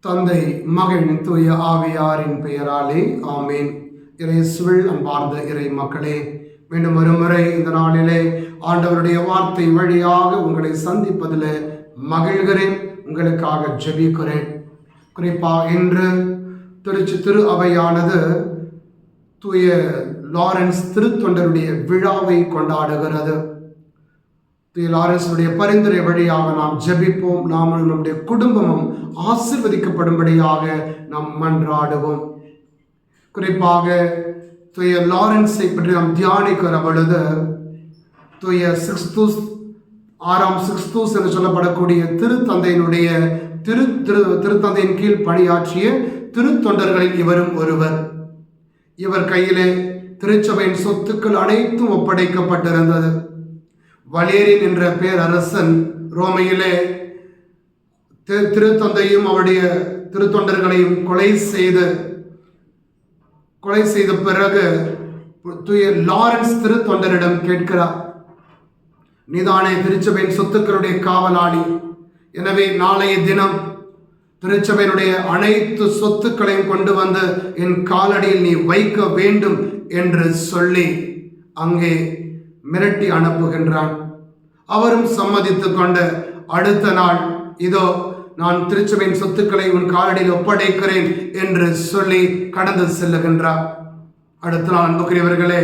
தந்தை மகன் தூய ஆவியாரின் பெயராலே ஆமேன். இறைசுவில் அன்பார்ந்த இறை மக்களே மீண்டும் ஒருமுறை இந்த நாளிலே ஆண்டவருடைய வார்த்தை வழியாக உங்களை சந்திப்பதில் மகிழ்கிறேன். உங்களுக்காக ஜெபிக்கிறேன். குறிப்பாக இன்று திருச்சி திரு அவையானது தூய லாரன்ஸ் திருத்தொண்டருடைய விழாவை கொண்டாடுகிறது. தூய லாரன்ஸுடைய பரிந்துரை வழியாக நாம் ஜெபிப்போம். நாம் நம்முடைய குடும்பமும் ஆசிர்வதிக்கப்படும்படியாக நாம் மன்றாடுவோம். குறிப்பாக தூய லாரன்ஸை பற்றி நாம் தியானிக்கிற பொழுது தூய சிக்ஸ்தூஸ் ஆறாம் சிக்ஸ்தூஸ் என்று சொல்லப்படக்கூடிய திருத்தந்தையினுடைய திரு திரு திருத்தந்தையின் கீழ் பணியாற்றிய திருத்தொண்டர்களில் இவரும் ஒருவர். இவர் கையிலே திருச்சபையின் சொத்துக்கள் அனைத்தும் ஒப்படைக்கப்பட்டிருந்தது. வலேரியன் என்ற பேரரசன் ரோமையிலே திரு திருத்தந்தையும் அவருடைய திருத்தொண்டர்களையும் கொலை செய்து கொலை செய்த பிறகு தூய லாரன்ஸ் திருத்தொண்டரிடம் கேட்கிறார் நீதானே திருச்சபையின் சொத்துக்களுடைய காவலாளி எனவே நாளைய தினம் திருச்சபையினுடைய அனைத்து சொத்துக்களையும் கொண்டு வந்து என் காலடியில் நீ வைக்க வேண்டும் என்று சொல்லி அங்கே மிரட்டி அனுப்புகின்றான். அவரும் சம்மதித்து கொண்டு அடுத்த நாள் இதோ நான் திருச்சபையின் சொத்துக்களை உன் காலடியில் ஒப்படைக்கிறேன் என்று சொல்லி கடந்து செல்லுகின்றார். அடுத்த நாள் அன்புக்குரியவர்களே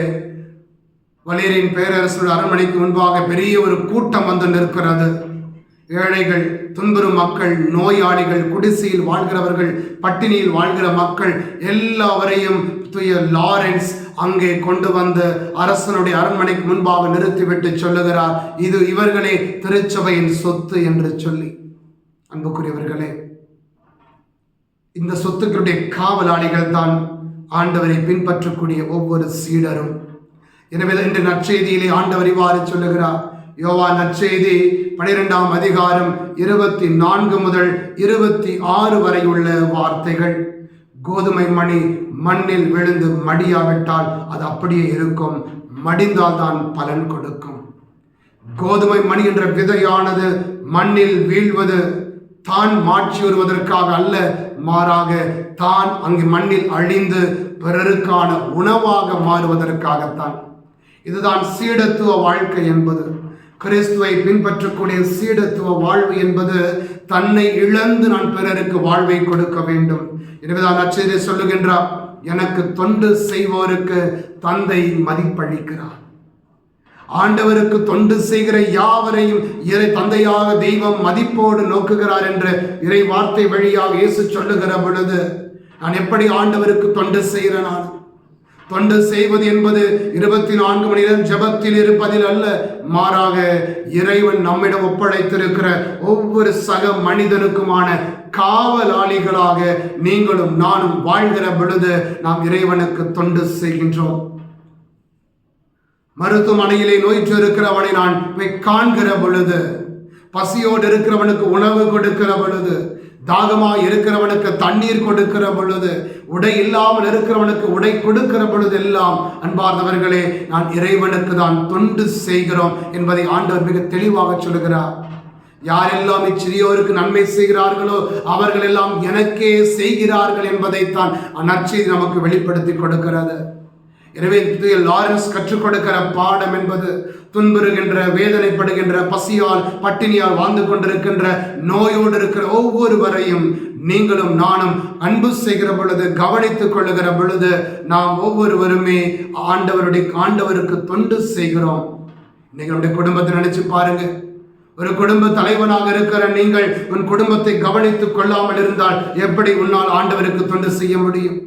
வலேரியின் பேரரசுடைய அரண்மனைக்கு முன்பாக பெரிய ஒரு கூட்டம் வந்து நிற்கிறது. ஏழைகள் துன்புறும் மக்கள் நோயாளிகள் குடிசையில் வாழ்கிறவர்கள் பட்டினியில் வாழ்கிற மக்கள் எல்லாவரையும் தூய லாரன்ஸ் அங்கே கொண்டு வந்து அரசனுடைய அரண்மனைக்கு முன்பாக நிறுத்திவிட்டு சொல்லுகிறார். இது இவர்களே திருச்சபையின் சொத்து என்று சொல்லி. அன்புக்குரியவர்களே இந்த சொத்துக்களுடைய காவலாளிகள் தான் ஆண்டவரை பின்பற்றக்கூடிய ஒவ்வொரு சீடரும். எனவே இன்று நற்செய்தியிலே ஆண்டவர் இவ்வாறு சொல்லுகிறார். யோவா நற்செய்தி பனிரெண்டாம் அதிகாரம் இருபத்தி நான்கு முதல் இருபத்தி ஆறு வரை உள்ள வார்த்தைகள். கோதுமை மணி மண்ணில் விழுந்து மடியாவிட்டால் அது அப்படியே இருக்கும். மடிந்தால் தான் பலன் கொடுக்கும். கோதுமை மணி என்ற விதையானது மண்ணில் வீழ்வது தான் மாற்றி வருவதற்காக அல்ல மாறாக தான் அங்கு மண்ணில் அழிந்து பிறருக்கான உணவாக மாறுவதற்காகத்தான். இதுதான் சீடத்துவ வாழ்க்கை என்பது. கிறிஸ்துவை பின்பற்றக்கூடிய சீடத்துவ வாழ்வு என்பது தன்னை இழந்து நான் பிறருக்கு வாழ்வை கொடுக்க வேண்டும். எனவேதான் அச்சதை சொல்லுகின்றார் எனக்கு தொண்டு செய்வோருக்கு தந்தை மதிப்பளிக்கிறார். ஆண்டவருக்கு தொண்டு செய்கிற யாவரையும் இறை தந்தையாக தெய்வம் மதிப்போடு நோக்குகிறார் என்று இறை வார்த்தை வழியாக இயேசு சொல்லுகிற பொழுது நான் எப்படி ஆண்டவருக்கு தொண்டு செய்கிறேன்? நான் தொண்டு செய்வது என்பது இருபத்தி நான்கு மணி நேரம் ஜபத்தில் இருப்பதில் அல்ல. மாறாக இறைவன் நம்மிடம் ஒப்படைத்திருக்கிற ஒவ்வொரு சக மனிதனுக்குமான காவலாளிகளாக நீங்களும் நானும் வாழ்கிற பொழுது நாம் இறைவனுக்கு தொண்டு செய்கின்றோம். மருத்துவமனையிலே நோய்ற்று இருக்கிறவனை நான் போய் காண்கிற பொழுது பசியோடு இருக்கிறவனுக்கு உணவு கொடுக்கிற பொழுது தாகமாக இருக்கிறவனுக்கு தண்ணீர் கொடுக்கிற பொழுது உடை இல்லாமல் இருக்கிறவனுக்கு உடை கொடுக்கிற பொழுது எல்லாம் அன்பார்ந்தவர்களே நான் இறைவனுக்கு தான் தொண்டு செய்கிறோம் என்பதை ஆண்டவர் மிக தெளிவாக சொல்லுகிறார். யாரெல்லாம் இச்சிறியோருக்கு நன்மை செய்கிறார்களோ அவர்கள் எல்லாம் எனக்கே செய்கிறார்கள் என்பதைத்தான் நற்செய்தி நமக்கு வெளிப்படுத்தி கொடுக்கிறது. எனவே லாரன்ஸ் கற்றுக் கொடுக்கிற பாடம் என்பது துன்புறுகின்ற வேதனைப்படுகின்ற பசியால் பட்டினியால் வாழ்ந்து கொண்டிருக்கின்ற நோயோடு இருக்கிற ஒவ்வொருவரையும் நீங்களும் நானும் அன்பு செய்கிற பொழுது கவனித்துக் கொள்ளுகிற பொழுது நாம் ஒவ்வொருவருமே ஆண்டவருடைய ஆண்டவருக்கு தொண்டு செய்கிறோம். நீங்கள் நம்முடைய குடும்பத்தை நினைச்சு பாருங்க. ஒரு குடும்ப தலைவனாக இருக்கிற நீங்கள் உன் குடும்பத்தை கவனித்துக் கொள்ளாமல் இருந்தால் எப்படி உன்னால் ஆண்டவருக்கு தொண்டு செய்ய முடியும்?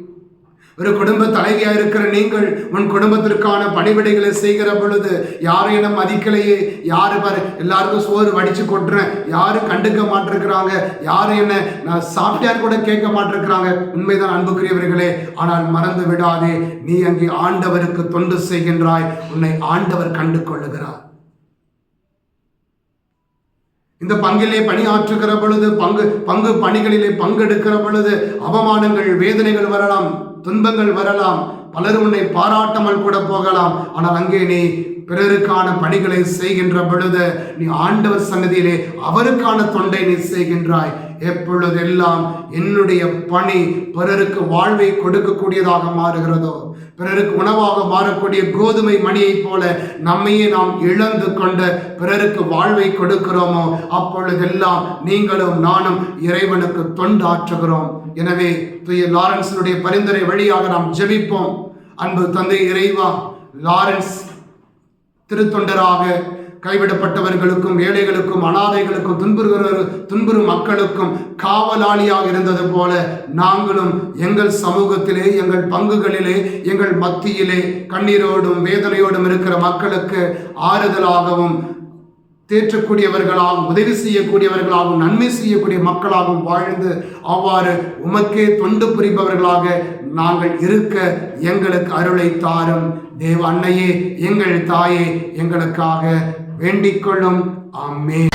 ஒரு குடும்ப தலைவியா இருக்கிற நீங்கள் உன் குடும்பத்திற்கான பணிவிடைகளை செய்கிற பொழுது யாரும் என்ன மதிக்கலையே? யாரு பாரு எல்லாருக்கும் சோறு வடிச்சு கொட்டுறேன். யாரும் கண்டுக்க மாட்டிருக்கிறாங்க? யாரும் என்ன நான் சாப்பிட்டார் கூட கேட்க மாட்டிருக்கிறாங்க? உண்மைதான் அன்புக்குரியவர்களே ஆனால் மறந்து விடாதே நீ அங்கே ஆண்டவருக்கு தொண்டு செய்கின்றாய். உன்னை ஆண்டவர் கண்டு கொள்ளுகிறார் இந்த பங்கிலே பணியாற்றுகிற பொழுது பங்கு பங்கு பணிகளிலே பங்கெடுக்கிற பொழுது அவமானங்கள் வேதனைகள் வரலாம் துன்பங்கள் வரலாம் பலர் உன்னை பாராட்டாமல் கூட போகலாம். ஆனால் அங்கே நீ பிறருக்கான பணிகளை செய்கின்ற பொழுது நீ ஆண்டவர் சன்னதியிலே அவருக்கான தொண்டை நீ செய்கின்றாய். எப்பொழுதெல்லாம் என்னுடைய பணி பிறருக்கு வாழ்வை கொடுக்கக்கூடியதாக மாறுகிறதோ பிறருக்கு உணவாக மாறக்கூடிய கோதுமை மணியைப் போல நம்மையே நாம் இழந்து கொண்டு பிறருக்கு வாழ்வை கொடுக்கிறோமோ அப்பொழுதெல்லாம் நீங்களும் நானும் இறைவனுக்கு தொண்டாற்றுகிறோம். எனவே தூய லாரன்ஸினுடைய பரிந்துரை வழியாக நாம் ஜெபிப்போம். அன்பு தந்தை இறைவா லாரன்ஸ் திருத்தொண்டராக கைவிடப்பட்டவர்களுக்கும் ஏழைகளுக்கும் அனாதைகளுக்கும் துன்புறுகிற துன்புறும் மக்களுக்கும் காவலாளியாக இருந்தது போல நாங்களும் எங்கள் சமூகத்திலே எங்கள் பங்குகளிலே எங்கள் மத்தியிலே கண்ணீரோடும் வேதனையோடும் இருக்கிற மக்களுக்கு ஆறுதலாகவும் தேற்றக்கூடியவர்களாகவும் உதவி செய்யக்கூடியவர்களாகவும் நன்மை செய்யக்கூடிய மக்களாகவும் வாழ்ந்து அவ்வாறு உமக்கே தொண்டு புரிபவர்களாக நாங்கள் இருக்க எங்களுக்கு அருளை தாரும். தேவ அன்னையே எங்கள் தாயே எங்களுக்காக வேண்டிக் கொள்ளும் ஆமே